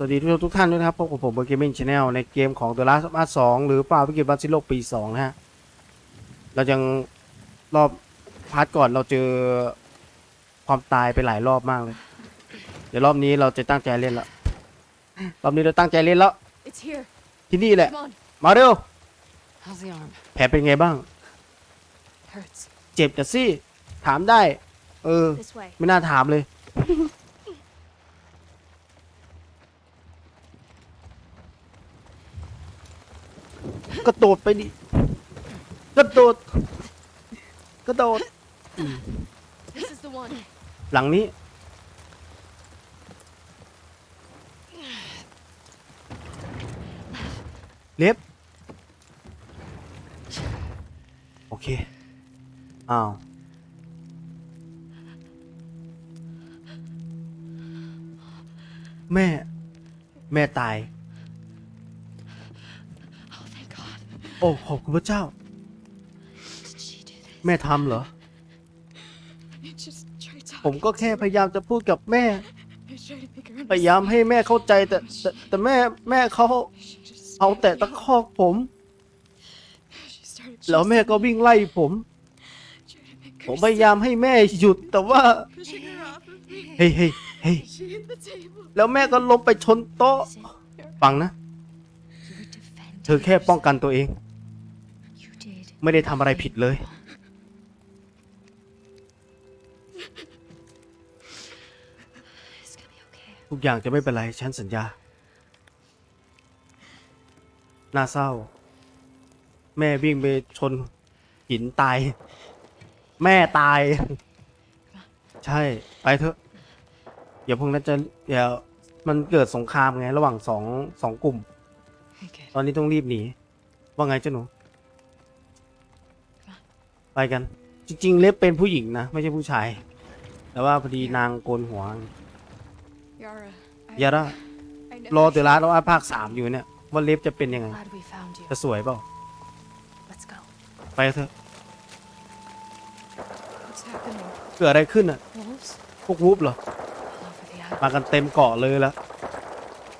สวัสดีทุกทุกท่านด้วยนะครับพบกับผมเบอร์เกมมิ่งชาแนลในเกมของ The Last of Us 2หรือป่าวิกฤตบัตซิโลปี 2 นะฮะ เรายังรอบพาร์ทก่อนเราเจอความตายไปหลายรอบมากเลย เดี๋ยวรอบนี้เราจะตั้งใจเล่นละรอบนี้เราตั้งใจเล่นแล้ว It's here. ที่นี่แหละ Come on. มาเร็ว How's the arm? แผลเป็นไงบ้าง Hurts. เจ็บจะสิถามได้ เออ This way. ไม่น่าถามเลย กระโดดไปดิกระโดดกระโดด This is the one. หลังนี้ เล็บ โอเค อ้าว แม่ แม่ตาย โอ้ขอบคุณพระเจ้า แม่ทำเหรอ ผมก็แค่พยายามจะพูดกับแม่ พยายามให้แม่เข้าใจแต่แต่แต่แม่แม่เขาเอาแต่ตะคอกผม แล้วแม่ก็วิ่งไล่ผม ผมพยายามให้แม่หยุดแต่ว่า เฮ้ยเฮ้ยเฮ้ยแล้วแม่ก็ล้มไปชนโต๊ะ ฟังนะ เธอแค่ป้องกันตัวเอง ไม่ได้ทำอะไรผิดเลย ทุกอย่างจะไม่เป็นไร ฉันสัญญา น่าเศร้า แม่วิ่งไปชนหินตาย แม่ตาย ใช่ ไปเถอะ เดี๋ยวพวกนั้นจะเดี๋ยวมันเกิดสงครามไง ระหว่างสองสองกลุ่ม ตอนนี้ต้องรีบหนี ว่าไงเจ้าหนู ไปกัน จริง ๆ เล็บเป็นผู้หญิงนะ ไม่ใช่ผู้ชาย แต่ว่าพอดีนางโกนหัว Yara. I, ยาร่า I know รอเดี๋ยวร้านว่าภาคสามอยู่เนี่ย ว่าเล็บจะเป็นยังไง Glad we found you. จะสวยเปล่า Let's go. ไปเถอะ What's happening? เกิดอะไรขึ้นอะ Wolves? พวกวูบเหรอ All over the island. มากันเต็มเกาะเลยละ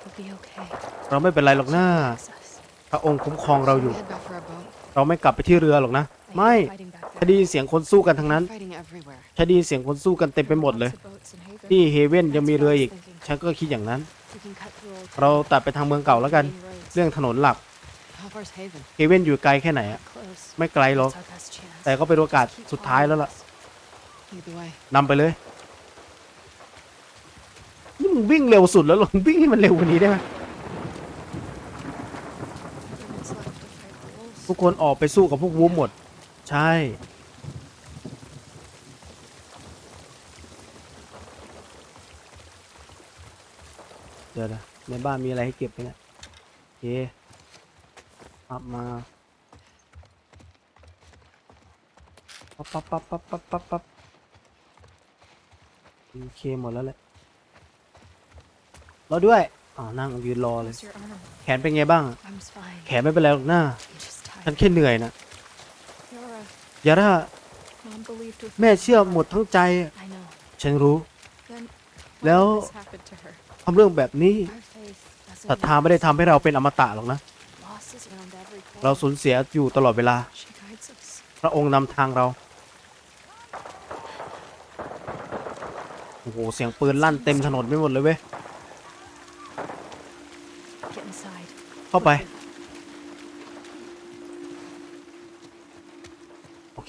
We'll be okay. เราไม่เป็นไรหรอกนะ Protects us. พระองค์คุ้มครองเราอยู่ Head back for our boat. เราไม่กลับไปที่เรือหรอกนะ They ไม่ keep fighting back ฉันได้ยินเสียงคนสู้กันทั้งนั้น Fighting everywhere. ฉันได้ยินเสียงคนสู้กันเต็มไปหมดเลย Lots of boats in Haven. ที่เฮเว่นยังมีเรืออีก ฉันก็คิดอย่างนั้น We can cut through old เรา town. ตัดไปทางเมืองเก่าแล้วกัน Main roads. เรื่องถนนหลัก How far's Haven? เฮเว่นอยู่ไกลแค่ไหนอะ Close. ไม่ไกลหรอก It's our best chance. แต่ก็เป็นโอกาส Keep สุดท้ายแล้วล่ะ following us. Lead the way. นำไปเลย นี่มึงวิ่งเร็วสุดแล้วเหรอวิ่งให้มันเร็วกว่านี้ได้ไหม Humans left to fight the wolves. ทุกคนออกไปสู้กับพวกวูฟหมด ใช่ เดี๋ยวนะในบ้านมีอะไรให้เก็บไหมเนี่ยโอเคปับมาปั๊บปั๊บปั๊บปั๊บปั๊บปั๊บปั๊บโอเคหมดแล้วแหละรอด้วยอ๋อนั่งยืนรอเลย How's your arm? แขนเป็นไงบ้าง Arm's fine. แขนไม่เป็นไรหรอกหน้า I'm just ฉัน tired. แค่เหนื่อยนะ Yara, ยาร่า Mom believed with แม่เชื่อหมดทั้งใจ I know. ฉันรู้ Then แล้ว why did this happen to her? ทำเรื่องแบบนี้ Our faith doesn't ศรัทธาไม่ได้ทำให้เราเป็นอมตะหรอกนะ losses around every เรา corner. สูญเสียอยู่ตลอดเวลา She guides us. พระองค์นำทางเราโอ้โหเสียงปืนลั่นเต็มถนนไปหมดเลยเว้ย Get inside. เข้าไป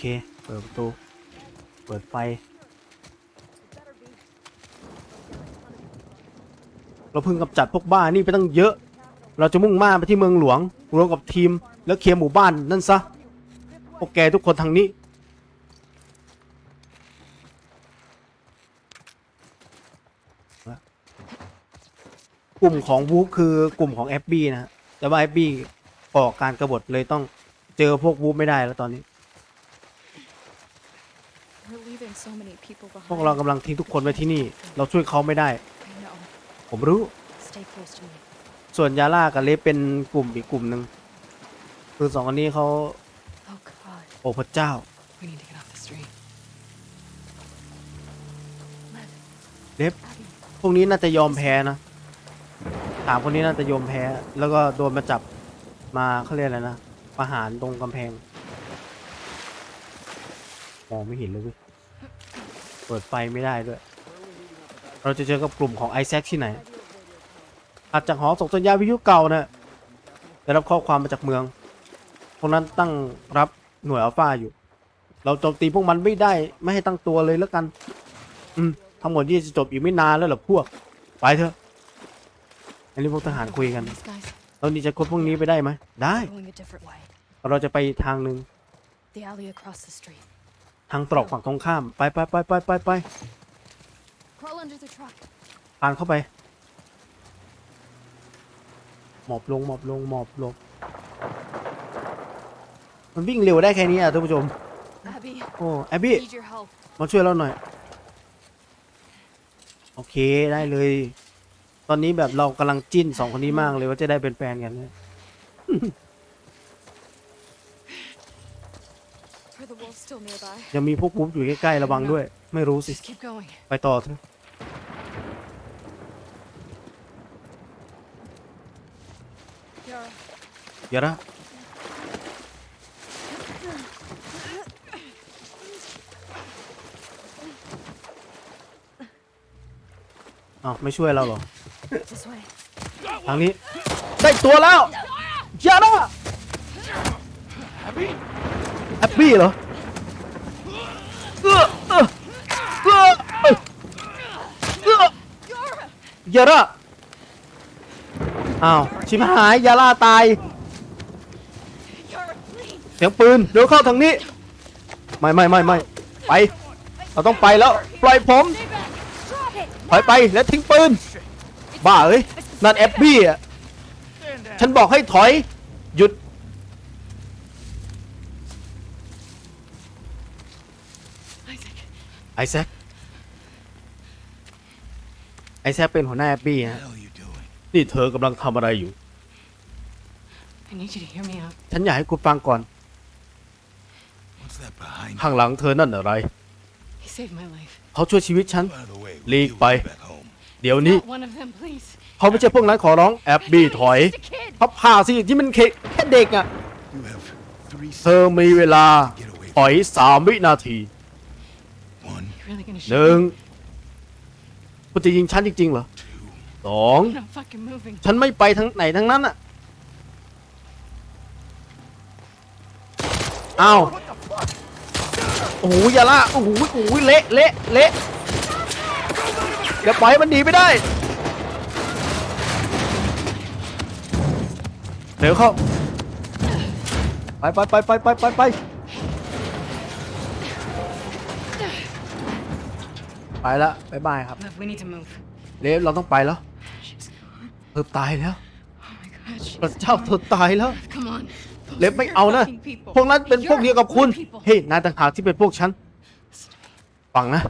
เค เปิดประตู เปิดไฟ เราเพิ่งกำจัดพวกบ้านี่ไปตั้งเยอะ เราจะมุ่งมาไปที่เมืองหลวง รวมกับทีม แล้วเคลียร์หมู่บ้านนั่นซะ พวกแกทุกคนทางนี้ กลุ่มของวูฟคือกลุ่มของแอบบี้นะฮะแต่ว่าแอบบี้ก่อการกรบฏเลยต้องเจอพวกวูฟไม่ได้แล้วตอนนี้ We're leaving so many people พวก behind. เรากำลังทิ้งทุกคนไว้ที่นี่ เราช่วยเขาไม่ได้ I know. ผมรู้ Stay close to me. ส่วนยาล่ากับเลฟเป็นกลุ่มอีกกลุ่มหนึ่งคือสองคนนี้เขา Oh God. โอ้พระเจ้า We need to get off the street. Lev. Lev. Abby. พวกนี้น่าจะยอมแพ้นะถามคนนี้น่าจะยอมแพ้ แล้วก็โดนมาจับมาเขาเรียกอะไรนะประหารตรงกำแพงมองไม่เห็นเลยเว้ยเปิดไฟไม่ได้ด้วย เราจะเจอกับกลุ่มของไอแซคที่ไหนอาจจากหอส่งสัญญาณวิทยุเก่านะได้รับข้อความมาจากเมือง พวกนั้นตั้งรับหน่วยอัลฟาอยู่ เราโจมตีพวกมันไม่ได้ไม่ให้ตั้งตัวเลยแล้วกัน อืมทั้งหมดนี่จะจบอีกไม่นานแล้วหรอพวก ไปเถอะ อันนี้พวกทหารคุยกันเรานี่จะค้นพวกนี้ไปได้ไหม ได้ เราจะไปทางหนึ่ง ทางตรอกฝั่งตรงข้าม ไปไปไปไปไปไป Crawl under the truck. ผ่านเข้าไป หมอบลงหมอบลงหมอบลง มันวิ่งเร็วได้แค่นี้อะท่านผู้ชม Abby, โอ้แอบบี้ need your help. มาช่วยเราหน่อย โอเคได้เลย ตอนนี้แบบเรากำลังจิ้นสองคนนี้มากเลยว่าจะได้เป็นแฟนกันเนี่ย ยังมีพวกปุ๊บอยู่ใกล้ๆระวังด้วย ไม่รู้สิ Just keep going. ไปต่อเถอะ Yara, อย่าละอ้าวไม่ช่วยเราเหรอ this way. ทางนี้ ได้ตัวแล้วอย่าละ แอปปี้เหรอเอื้อเอื้อเอื้อเอื้อเอื้ออย่าอ้าว ชิบหายยาล่าตาย เสียงปืน เดี๋ยวเข้าทางนี้ ไม่ไม่ไม่ไม่ไป เราต้องไปแล้ว ปล่อยผมถอยไปแล้วทิ้งปืน บ้าเอ้ย นั่นแอบบี้อะ ฉันบอกให้ถอย หยุด ไอแซคไอแซคเป็นหัวหน้าแอบบี้ What ฮะ the hell are you doing? นี่เธอกำลังทำอะไรอยู่ I need you to hear me out. ฉันอยากให้คุณฟังก่อน What's that behind you? ข้างหลังเธอนั่นอะไร He saved my life. เขาช่วยชีวิตฉัน Out of the way. Leave We'll deal by- with you back home. เดี๋ยวนี้ Not one of them, please. เขาไม่ใช่พวกนั้นขอร้องแอบบี้ถอย Just a kid. พับผ้าสิที่มันแค่แค่เด็กอะ You have three เธอมีเวลา Get away ถอยสามวินาที One, You really gonna ห shoot นึ่ง me? คุณจะยิงฉันจริงๆเหรอสอง I'm not fucking moving. ฉันไม่ไปทั้งไหนทั้งนั้นอะอ้าวโอ้โหอย่าละโอ้โหโอ้โหเละเละเละอย่าปล่อยให้มันหนีไปได้ เดี๋ยวเข้า ไปไปไปไปไปไปไป ไปละบายบายครับ Liv, we need to move. เลฟเราต้องไปแล้ว She's gone. เธอตายแล้ว Oh my god, she's พระเจ้าเธอตายแล้ว Come on. เล็บไม่เอานะ Fucking people. พวกนั้นเป็นพวกเดียวกับคุณ You're people. เฮ้ยนายต่างหากที่เป็นพวกฉันฟังนะ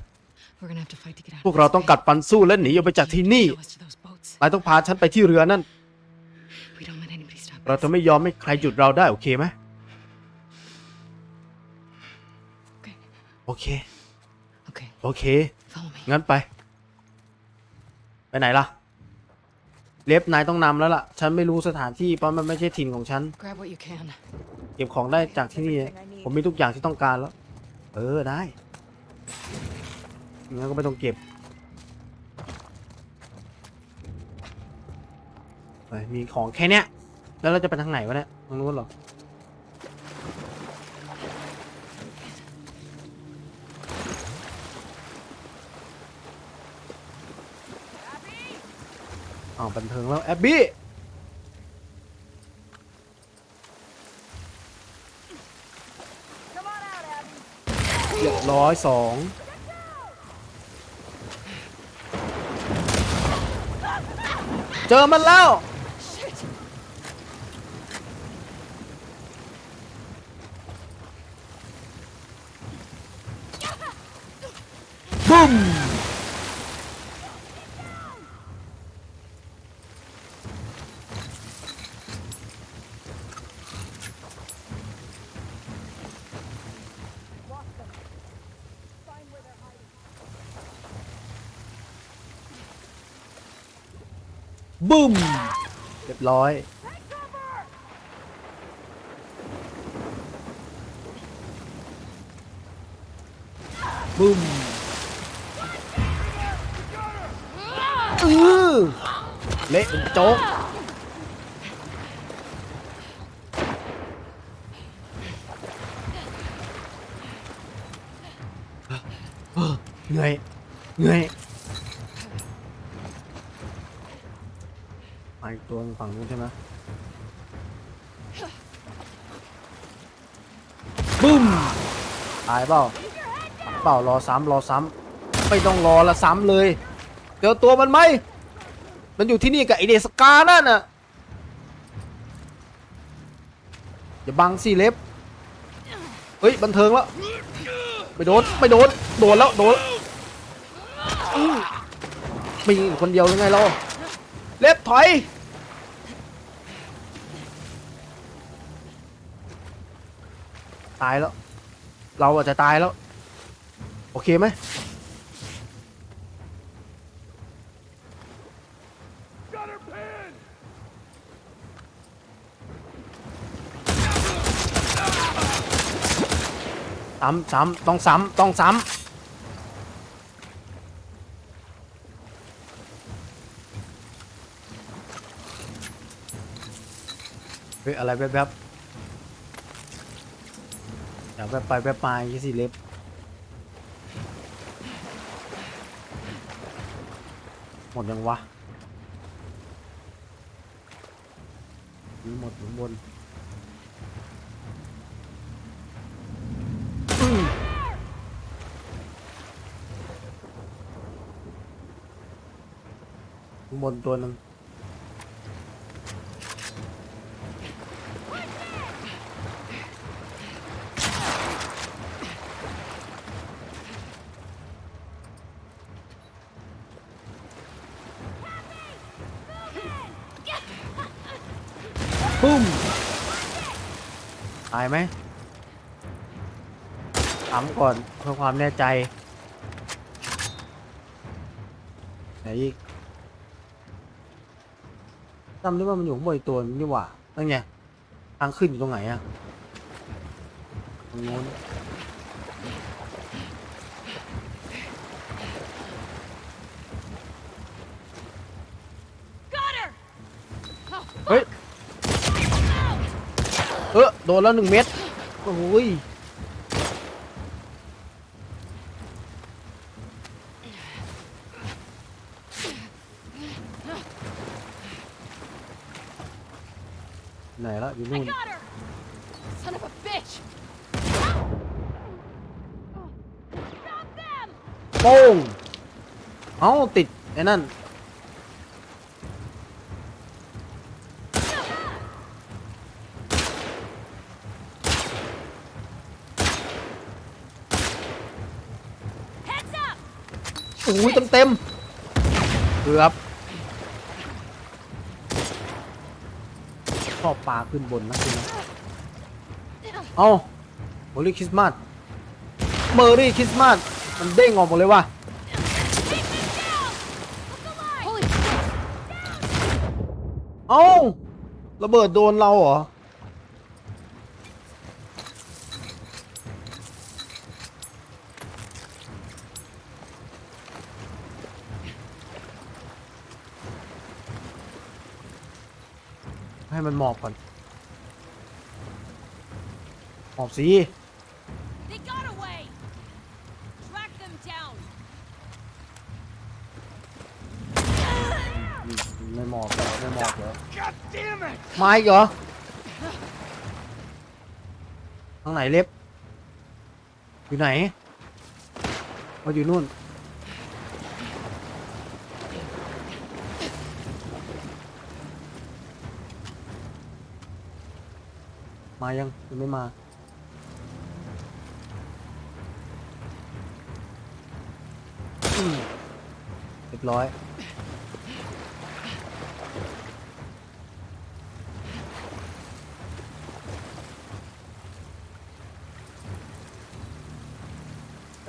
We're gonna have to fight to get out พวกเราต้องกัดฟันสู้และหนีออกไปจากที่นี่ Show us to those boats. นายต้องพาฉันไปที่เรือนั่น We don't let anybody stop เรา us. จะไม่ยอมให้ใครหยุดเราได้โอเคไหม Okay. โอเค Okay. โอเค Follow me. งั้นไป ไปไหนล่ะ เล็บนายต้องนำแล้วล่ะ ฉันไม่รู้สถานที่เพราะมันไม่ใช่ถิ่นของฉัน Grab what you can. เก็บของได้จากที่นี่ ผมมีทุกอย่างที่ต้องการแล้ว เออได้งั้นก็ไม่ต้องเก็บไปมีของแค่เนี้ย แล้วเราจะไปทางไหนวะเนี่ยทางนู้นเหรอาวบันเทิงแล้วแอบบี้เรียบร้อยสองเจอมันแล้ว บุ้มเรียบร้อยบึ้มอือเละเป็นโจ๊กเหนื่อยเหนื่อยมา อีกตัวหนึ่งฝั่งนู้นใช่ไหมบึ้มตายเปล่าเปล่ารอซ้ำรอซ้ำไม่ต้องรอละซ้ำเลยเจอตัวมันไหมมันอยู่ที่นี่กับไอเดสกานั่นน่ะอย่าบังสิเล็บเฮ้ยบันเทิงแล้วไม่โดนไม่โดนโดนแล้วโดนอื้อมีอยู่คนเดียวยังไงเราเล็บถอย ตายแล้ว เราอาจจะตายแล้ว โอเคไหมซ้ำซ้ำต้องซ้ำต้องซ้ำเฮ้ยอะไรแวบๆ อย่าแวบไปแวบมาอย่างนี้สิเล็บหมดยังวะนี่หมดข้างบนข้างบนตัวหนึง ปุ้มตายไหมถามก่อนเพื่อความแน่ใจไหนอีกจำได้ว่ามันอยู่ข้างบนอีกตัวนี่หว่านั่นไงทางขึ้นอยู่ตรงไหนอะตรงนู้น เออโดนแล้วหนึ่งเม็ดโอ้ยไหนละอยู่นู่น Got her! Son of a bitch! Stop them! โป้งเอ้าติดไอ้นั่น อ้ยเต็มเต็มเกือบชอบปลาขึ้นบนนะคุณนะเอาโมลี่คริสต์มาสเมอรี่คริสต์มาสมันเด้งออกหมดเลยว่ะเอาระเบิดโดนเราเหรอ ให้มันหมอบก่อน หมอบสิ They got away! Track them down! ไม่หมอบเหรอไม่หมอบเหรอ God damn it! มาอีกเหรอ ทางไหนเล็บ อยู่ไหนมาอยู่นู่น มายังยังไม่มาเรียบร้อย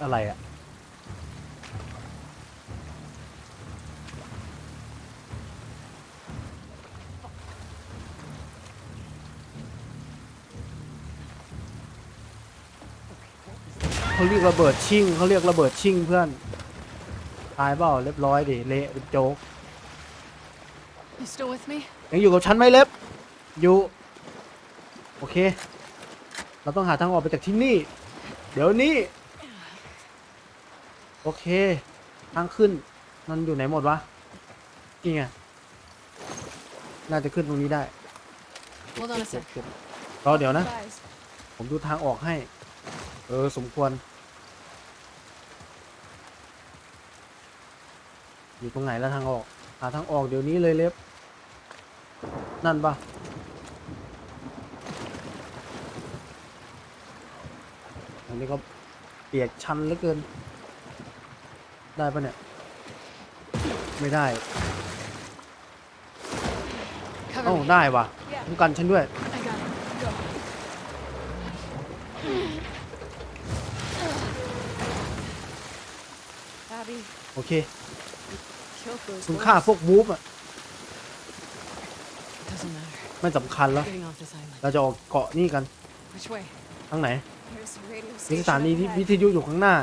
อะไรอะ เขาเรียกระเบิดชิ่งเขาเรียกระเบิดชิ่งเพื่อน ตายเปล่าเรียบร้อยดิเละเป็นโจ๊ก You still with me? ยังอยู่กับฉันไหมเล็บ อยู่ โอเค เราต้องหาทางออกไปจากที่นี่ เดี๋ยวนี้ โอเค ทางขึ้น มันอยู่ไหนหมดวะ นี่ไง น่าจะขึ้นตรงนี้ได้ Hold on a เก็บ sec. เก็บรอเดี๋ยวนะ Guys, ผมดูทางออกให้ เออ สมควร อยู่ตรงไหนแล้วทางออก หาทางออกเดี๋ยวนี้เลยเล็บ นั่นปะอันนี้ก็เปียกชันเหลือเกิน ได้ปะเนี่ย ไม่ได้ Cover เอ้า me. ได้ว่ะ Yeah. ป้องกันฉันด้วย I got it. Go. Abby, โอเค killed those คุณค่า wolves. พวกวูฟอะ Doesn't matter. ไม่สำคัญแล้ว Getting off this island. เราจะออกเกาะนี่กัน Which way? ทางไหน There's a radio มีสถา station นี up วิ ahead. ทยุอยู่ข้างหน้า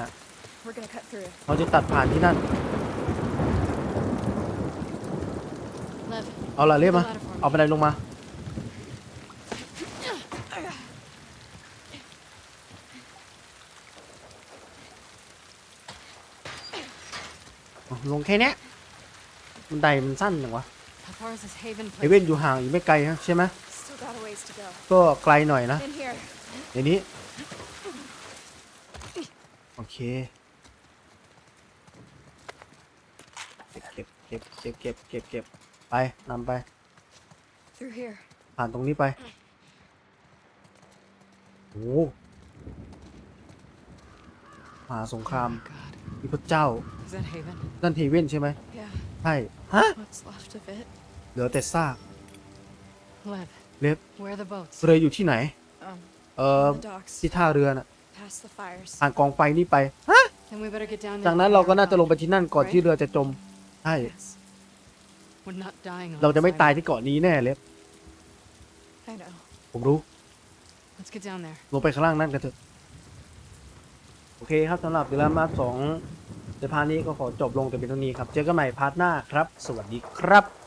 We're gonna cut through. เราจะตัดผ่านที่นั่น Lev. เอาละเรียบมา Ladder for me. เอาบันไดลงมา เอา ลงแค่เนี้ยบันไดมันสั้นอย่างวะ How far is this haven เฮ place? เว่นอยู่ห่างอยู่ไม่ไกลฮะใช่ไหม Still got a ways to go. ก็ไกลหน่อยนะ In here. เดี๋ยวนี้ โอเคเก็บเก็บเก็บเก็บเก็บเก็บไปนำไป Through here. ผ่านตรงนี้ไปโอ้โหมหาสงคราม Oh, God. มีพระเจ้า Is that haven? นั่นเทเว่นใช่ไหม Yeah. ใช่ ฮะ What's left of it? เหลือแต่ซาก Lev. เล็บ Where are the boats? เรืออยู่ที่ไหน Um, เอ่อ on the docks. ที่ท่าเรือน่ะ Past the fires. ผ่านกองไฟนี่ไป ฮะ Then we better get down there. จากนั้น and เรา find ก็ our น่าจะลงไป boat. ที่นั่นก่อนที่เรือจะจม ใช่ Yes. We're not dying on เราจะ this ไม่ตาย island. ที่เกาะนี้แน่เล็บ I know. ผมรู้ Let's get down there. ลงไปข้างล่างนั่นกันเถอะ โอเคครับสำหรับดิลามาสองเดพาร์ทนี้ก็ขอจบลงแต่เป็นเท่านี้ครับ เจอกันใหม่พาร์ทหน้าครับ สวัสดีครับ